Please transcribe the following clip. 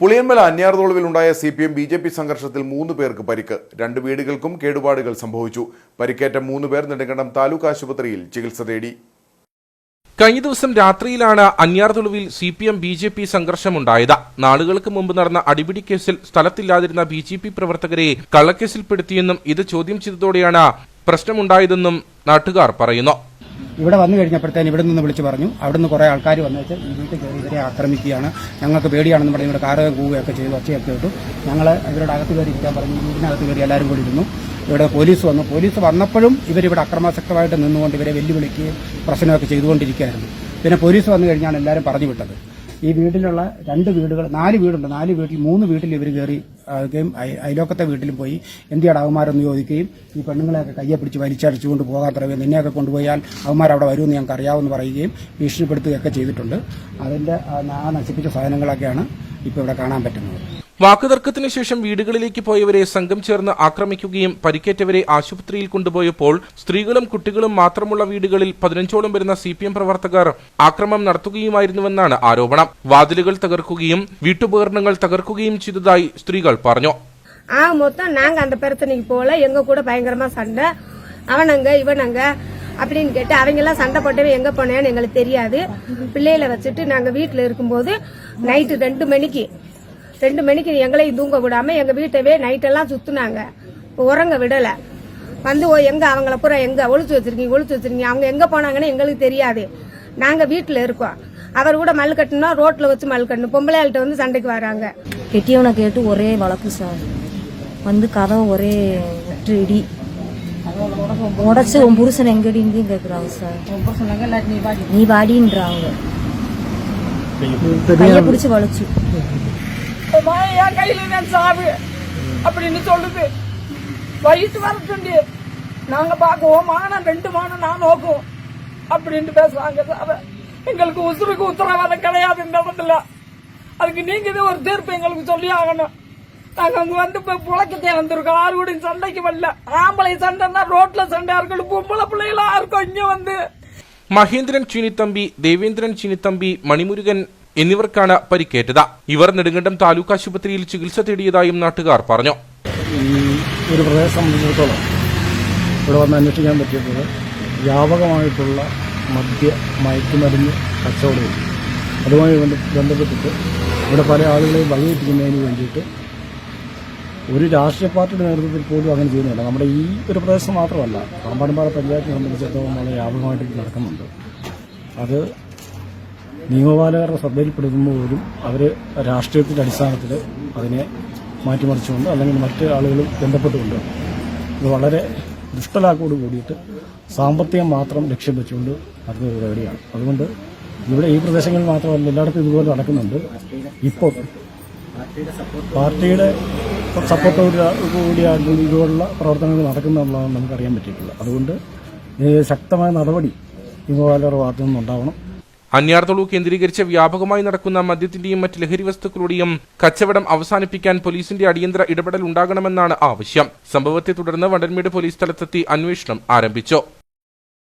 Puliyanmala അന്യാർതോളുവിലുണ്ടായ C P M B J P സംഘർഷത്തിൽ മൂന്ന് പേർക്ക് പരിക്ക്. രണ്ട് വീടുകൾക്കും കേടുപാടുകൾ സംഭവിച്ചു. പരിക്കേറ്റ മൂന്ന് പേർ നെടുങ്കണ്ടം താലൂക്ക് ആശുപത്രിയിൽ ചികിത്സ തേടി. കഴിഞ്ഞ ദിവസം രാത്രിയിലാണ് അന്യാർതുളുവിൽ C P M B J P സംഘർഷമുണ്ടായത്. നാളുകൾക്ക് മുമ്പ് നടന്ന അടിപിടി കേസിൽ സ്ഥലത്തില്ലാതിരുന്ന ബി ജെ പി പ്രവർത്തകരെ കള്ളക്കേസിൽപ്പെടുത്തിയെന്നും ഇത് ചോദ്യം ചെയ്തതോടെയാണ് പ്രശ്നമുണ്ടായതെന്നും നാട്ടുകാർ പറയുന്നു. ഇവിടെ വന്നു കഴിഞ്ഞപ്പോഴത്തേന് ഇവിടെ നിന്ന് വിളിച്ച് പറഞ്ഞു. അവിടുന്ന് കുറേ ആൾക്കാർ വന്നു വെച്ചാൽ ഈ വീട്ടിൽ കയറി ഇവരെ ആക്രമിക്കുകയാണ്. ഞങ്ങൾക്ക് പേടിയാണെന്ന് പറഞ്ഞ് ഇവിടെ കാറ് കൂവുകയൊക്കെ ചെയ്തു ഒച്ചയൊക്കെ ഇട്ടു. ഞങ്ങൾ ഇവരുടെ അകത്ത് കയറി ഇരിക്കാൻ പറഞ്ഞു. വീടിനകത്ത് കയറി എല്ലാവരും കൂടി ഇരുന്നു. ഇവിടെ പോലീസ് വന്നു. പോലീസ് വന്നപ്പോഴും ഇവരിവിടെ അക്രമാസക്തമായിട്ട് നിന്നുകൊണ്ട് ഇവരെ വെല്ലുവിളിക്കുകയും പ്രശ്നമൊക്കെ ചെയ്തുകൊണ്ടിരിക്കുകയായിരുന്നു. പിന്നെ പോലീസ് വന്നു കഴിഞ്ഞാണ് എല്ലാവരും പറഞ്ഞു വിട്ടത്. ഈ വീട്ടിലുള്ള രണ്ട് വീടുകൾ നാല് വീടുണ്ട്. നാല് വീട്ടിൽ മൂന്ന് വീട്ടിൽ ഇവർ കയറി ആകുകയും അയലോക്കത്തെ വീട്ടിലും പോയി. എന്തിയാണ് അവന്മാരെന്ന് ചോദിക്കുകയും ഈ പെണ്ണുങ്ങളെയൊക്കെ കയ്യെ പിടിച്ച് വലിച്ചടിച്ചുകൊണ്ട് പോകാൻ പറയുകയും നിന്നെയൊക്കെ കൊണ്ടുപോയാൽ അവന്മാർ അവിടെ വരുമെന്ന് ഞങ്ങൾക്ക് അറിയാമെന്ന് പറയുകയും ഭീഷണിപ്പെടുത്തുകയൊക്കെ ചെയ്തിട്ടുണ്ട്. അതിന്റെ ആ നശിപ്പിച്ച സാധനങ്ങളൊക്കെയാണ് ഇപ്പോൾ ഇവിടെ കാണാൻ പറ്റുന്നത്. വാക്കുതർക്കത്തിന് ശേഷം വീടുകളിലേക്ക് പോയവരെ സംഘം ചേർന്ന് ആക്രമിക്കുകയും പരിക്കേറ്റവരെ ആശുപത്രിയിൽ കൊണ്ടുപോയപ്പോൾ സ്ത്രീകളും കുട്ടികളും മാത്രമുള്ള വീടുകളിൽ പതിനഞ്ചോളം വരുന്ന സി പി എം പ്രവർത്തകർ ആക്രമണം നടത്തുകയുമായിരുന്നുവെന്നാണ് ആരോപണം വാതിലുകൾ തകർക്കുകയും വീട്ടുപകരണങ്ങൾ തകർക്കുകയും ചെയ്തതായി സ്ത്രീകൾ പറഞ്ഞു ஆக மொத்தம் நாங்க அந்த பிரச்சனைக்கு போல எங்க கூட பயங்கரமா சண்டை அவனங்க இவனங்க அப்படின்னு கேட்டு அவங்க எல்லாம் சண்டை போட்டவன் எங்க போனேன்னு எங்களுக்கு தெரியாது பிள்ளைகளை வச்சுட்டு நாங்க வீட்டுல இருக்கும்போது நைட்டு ரெண்டு மணிக்கு ரெண்டு மணிக்கு எங்களையும் தூங்க விடாம எங்க வீட்டவே நைட்டெல்லாம் சுத்துனாங்க. உறங்க விடல. வந்து ஓ எங்க அவங்கள பூரா எங்க? ஒளிச்சு வச்சிருக்கீங்க ஒளிச்சு வச்சிருக்கீங்க. அவங்க எங்க போனாங்கன்னு எங்களுக்கு தெரியாது. நாங்க வீட்டுல இருக்கோம். அவர் கூட மல் கட்டணும்னா ரோட்ல வச்சு மல் கட்டணும் பொம்பளையாள்கிட்ட வந்து சண்டைக்கு வராங்க. கெட்டியவனை கேட்டு ஒரே வழக்கு சார். வந்து கதவை ஒரே இடி. உடச்சு உன் புருஷன் எங்கடின்னு கேக்குறாங்க சார். நீ வாடின்றாங்க. கைய பிடிச்சு வளைச்சு. என் கையில நான் சாவு அப்படின்னு சொல்லுது வயிற்று வரட்டுண்டி நாங்க பார்க்குவோம் மானம் ரெண்டு மானம் நான் நோக்குவோம் அப்படின்ட்டு பேசுறாங்க சார் எங்களுக்கு உசுருக்கு உத்தரவாதம் கிடையாது இந்த இடத்துல அதுக்கு நீங்க இது ஒரு தீர்ப்பு எங்களுக்கு சொல்லி ஆகணும் நாங்க அங்க வந்து இப்ப புழக்கத்தை வந்திருக்கோம் ஆறு கூட சண்டைக்கு வரல ஆம்பளை சண்டைன்னா ரோட்ல சண்டையா இருக்கணும் பொம்பளை பிள்ளைகளா இருக்கும் இங்க வந்து മഹേന്ദ്രൻ ചീനിത്തമ്പി ദേവേന്ദ്രൻ ചീനിത്തമ്പി മണിമുരുകൻ എന്നിവർക്കാണ് പരിക്കേറ്റത്. ഇവർ നെടുങ്കണ്ടം താലൂക്ക് ആശുപത്രിയിൽ ചികിത്സ തേടിയതായും നാട്ടുകാർ പറഞ്ഞു. ഒരു പ്രദേശം സംബന്ധിച്ചിടത്തോളം ഇവിടെ വന്ന് അന്വേഷിക്കാൻ പറ്റിയത് വ്യാപകമായിട്ടുള്ള മദ്യ മയക്കുമരുന്ന് കച്ചവടവും അതുമായി ബന്ധ- ബന്ധപ്പെട്ടിട്ട് ഇവിടെ പല ആളുകളെയും വഴിതെറ്റിക്കുന്നതിന് വേണ്ടിയിട്ട് ഒരു രാഷ്ട്രീയ പാർട്ടിയുടെ നേതൃത്വത്തിൽ പോലും അങ്ങനെ ചെയ്യുന്നില്ല. നമ്മുടെ ഈ ഒരു പ്രദേശം മാത്രമല്ല പാമ്പാടുംപാറ പഞ്ചായത്തിനെ സംബന്ധിച്ചിടത്തോളം വളരെ വ്യാപകമായിട്ട് നടക്കുന്നുണ്ട്. അത് നിയമപാലകരുടെ ശ്രദ്ധയിൽപ്പെടുത്തുമ്പോൾ പോലും അവർ രാഷ്ട്രീയത്തിന്റെ അടിസ്ഥാനത്തിൽ അതിനെ മാറ്റിമറിച്ചുകൊണ്ട് അല്ലെങ്കിൽ മറ്റ് ആളുകൾ ബന്ധപ്പെട്ടുകൊണ്ട് ഇത് വളരെ ദുഷ്ടലാക്കോട് കൂടിയിട്ട് സാമ്പത്തികം മാത്രം ലക്ഷ്യം വെച്ചുകൊണ്ട് നടത്തുന്ന ഒരു പരിപാടിയാണ്. അതുകൊണ്ട് ഇവിടെ ഈ പ്രദേശങ്ങളിൽ മാത്രമല്ല എല്ലായിടത്തും ഇതുപോലെ നടക്കുന്നുണ്ട്. ഇപ്പോൾ പാർട്ടിയുടെ സപ്പോർട്ടോട് കൂടിയാണ് ഇതുപോലുള്ള പ്രവർത്തനങ്ങൾ നടക്കുന്നുള്ളതാണ് നമുക്കറിയാൻ പറ്റിയിട്ടുള്ളത് അതുകൊണ്ട് ശക്തമായ നടപടി ഇതുപോലെ ഭാഗത്തു നിന്നുണ്ടാവണം അന്യാർത്തുളു കേന്ദ്രീകരിച്ച് വ്യാപകമായി നടക്കുന്ന മദ്യത്തിന്റെയും മറ്റ് ലഹരി വസ്തുക്കളുടെയും കച്ചവടം അവസാനിപ്പിക്കാൻ പോലീസിന്റെ അടിയന്തര ഇടപെടൽ ഉണ്ടാകണമെന്നാണ് ആവശ്യം. സംഭവത്തെ തുടർന്ന് വണ്ടൻമേട് പോലീസ് സ്ഥലത്തെത്തി അന്വേഷണം ആരംഭിച്ചു.